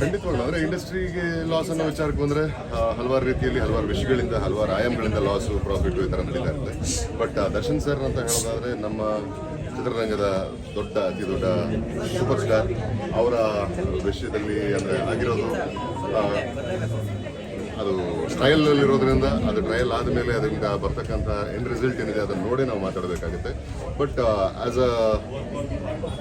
ಖಂಡಿತವಾಗ್ಲೂ. ಅಂದ್ರೆ ಇಂಡಸ್ಟ್ರಿಗೆ ಲಾಸ್ ಅನ್ನೋ ವಿಚಾರಕ್ಕೆ ಬಂದ್ರೆ ಹಲವಾರು ರೀತಿಯಲ್ಲಿ ಹಲವಾರು ವಿಷಯಗಳಿಂದ, ಹಲವಾರು ಆಯಾಮಗಳಿಂದ ಲಾಸ್ ಪ್ರಾಫಿಟ್ ಈ ಥರ ನಡೀತಾ ಇರುತ್ತೆ. ಬಟ್ ದರ್ಶನ್ ಸರ್ ಅಂತ ಹೇಳೋದಾದ್ರೆ, ನಮ್ಮ ಚಿತ್ರರಂಗದ ದೊಡ್ಡ, ಅತಿ ದೊಡ್ಡ ಸೂಪರ್ ಸ್ಟಾರ್ ಅವರ ವಿಷಯದಲ್ಲಿ ಅಂದ್ರೆ ಆಗಿರೋದು ಟ್ರಯಲ್ ಇರೋದ್ರಿಂದ ಅದು ಟ್ರಯಲ್ ಆದಮೇಲೆ ಅದರಿಂದ ಬರ್ತಕ್ಕಂಥ ಎಂಡ್ ರಿಸಲ್ಟ್ ಏನಿದೆ ಅದನ್ನು ನೋಡಿ ನಾವು ಮಾತಾಡಬೇಕಾಗುತ್ತೆ. But as a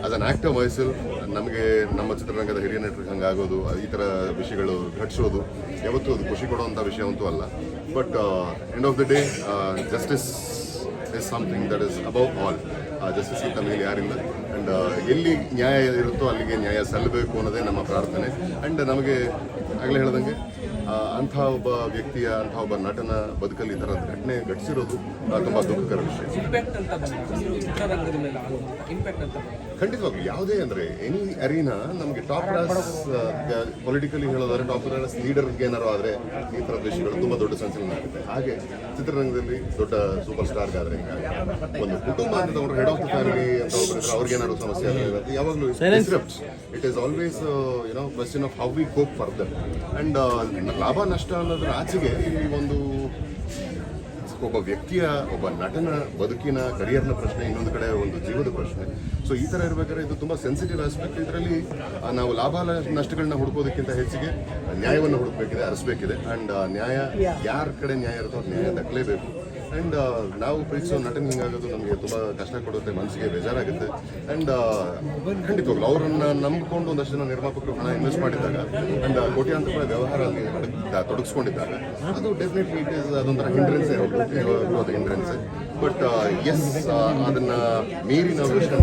as an actor ವಯಸ್ಸಲ್ಲಿ ನಮಗೆ ನಮ್ಮ ಚಿತ್ರರಂಗದ ಹಿರಿಯ ಹಂಗೆ ಆಗೋದು, ಈ ಥರ ವಿಷಯಗಳು ಘಟಿಸೋದು, ಯಾವತ್ತೂ ಅದು ಖುಷಿ ಕೊಡುವಂಥ ವಿಷಯ ಅಂತೂ ಅಲ್ಲ. But end of the day justice is something that is above all justice ಮೇಲೆ ಯಾರಿಲ್ಲ. ಆ್ಯಂಡ್ ಎಲ್ಲಿ ನ್ಯಾಯ ಇರುತ್ತೋ ಅಲ್ಲಿಗೆ ನ್ಯಾಯ ಸಲ್ಲಬೇಕು ಅನ್ನೋದೇ ನಮ್ಮ ಪ್ರಾರ್ಥನೆ. ಆ್ಯಂಡ್ ನಮಗೆ ಆಗಲೇ ಹೇಳ್ದಂಗೆ ಅಂಥ ಒಬ್ಬ ವ್ಯಕ್ತಿಯ ಅಂಥ ಒಬ್ಬ ನಟನ ಬದುಕಲ್ಲಿ ಈ ಥರದ ಘಟನೆ ಘಟಿಸಿರೋದು ತುಂಬ ದುಃಖಕರ ವಿಷಯ. ಇಂಪ್ಯಾಕ್ಟ್ ಅಂತ ಬಂದಾಗ ಚಿತ್ರರಂಗದ ಮೇಲೆ ಆಗುವಂತ ಇಂಪ್ಯಾಕ್ಟ್ ಅಂತ ಬಂದಾಗ ಖಂಡಿತವಾಗ್ಲು ಯಾವುದೇ ಅಂದ್ರೆ ಎನಿ ಅರೀನಾ ನಮಗೆ ಟಾಪ್ ಕ್ಲಾಸ್ ಪೊಲಿಟಿಕಲಿ ಹೇಳೋದಾದ್ರೆ ಟಾಪ್ ಕ್ಲಾಸ್ ಲೀಡರ್ಗೆ ಏನಾರು ಆದ್ರೆ ಈ ಥರದ ವಿಷಯಗಳು ತುಂಬಾ ದೊಡ್ಡ ಸಂಚಲನ ಆಗುತ್ತೆ. ಹಾಗೆ ಚಿತ್ರರಂಗದಲ್ಲಿ ದೊಡ್ಡ ಸೂಪರ್ ಸ್ಟಾರ್ ಆದ್ರೆ ಒಂದು ಕುಟುಂಬ ಅಂತ ತಗೊಂಡ್ರೆ ಹೆಡ್ ಆಫ್ ದ ಫ್ಯಾಮಿಲಿ ಅಂತ ಒಬ್ಬರು ಅವ್ರಿಗೆ ಏನಾದ್ರು ಸಮಸ್ಯೆ ಆಗಿರುತ್ತೆ ಯಾವಾಗಲೂ it is always you know question of how we cope for them and ಲಾಭ ನಷ್ಟ ಅನ್ನೋದ್ರ ಆಚೆಗೆ ಈ ಒಂದು ಒಬ್ಬ ವ್ಯಕ್ತಿಯ ಒಬ್ಬ ನಟನ ಬದುಕಿನ ಕರಿಯರ್ನ ಪ್ರಶ್ನೆ ಇನ್ನೊಂದು ಕಡೆ ಒಂದು ಜೀವದ ಪ್ರಶ್ನೆ. ಸೊ ಈ ಥರ ಇರಬೇಕಾದ್ರೆ ಇದು ತುಂಬ ಸೆನ್ಸಿಟಿವ್ ಆಸ್ಪೆಕ್ಟ್ ಇದರಲ್ಲಿ ನಾವು ಲಾಭ ನಷ್ಟಗಳನ್ನ ಹುಡುಕೋದಕ್ಕಿಂತ ಹೆಚ್ಚಿಗೆ ನ್ಯಾಯವನ್ನು ಹುಡುಕಬೇಕಿದೆ ಅರಸಬೇಕಿದೆ. ಆ್ಯಂಡ್ ನ್ಯಾಯ ಯಾರ ಕಡೆ ನ್ಯಾಯ ಇರುತ್ತೋ ನ್ಯಾಯ ದಕ್ಕಲೇಬೇಕು ಆ್ಯಂಡ್ ನಾವು ಪ್ರೀತಿಸೋ ನಟನ ಹಿಂಗಾಗೋದು ನಮಗೆ ತುಂಬ ಕಷ್ಟ ಕೊಡುತ್ತೆ ಮನಸ್ಸಿಗೆ ಬೇಜಾರಾಗುತ್ತೆ. ಆ್ಯಂಡ್ ಖಂಡಿತವಾಗ್ಲು ಅವರನ್ನು ನಂಬಿಕೊಂಡು ಒಂದಷ್ಟು ಜನ ನಿರ್ಮಾಪಕರು ಹಣ ಇನ್ವೆಸ್ಟ್ ಮಾಡಿದಾಗ ಆ್ಯಂಡ್ ಕೋಟ್ಯಾಂತರ ರೂಪಾಯಿ ವ್ಯವಹಾರ ಅಲ್ಲಿ ತೊಡಗಿಸ್ಕೊಂಡಿದ್ದಾಗ ಅದು ಡೆಫಿನೆಟ್ಲಿ ಇಟ್ ಇಸ್ ಅದೊಂಥರ ಹಿಂಡ್ರೆನ್ಸೇ ಹಿಂಡ್ರೆನ್ಸೇ ಬಟ್ ಎಸ್ ಅದನ್ನ ಮೀರಿ ನಾವು ಯೋಚನೆ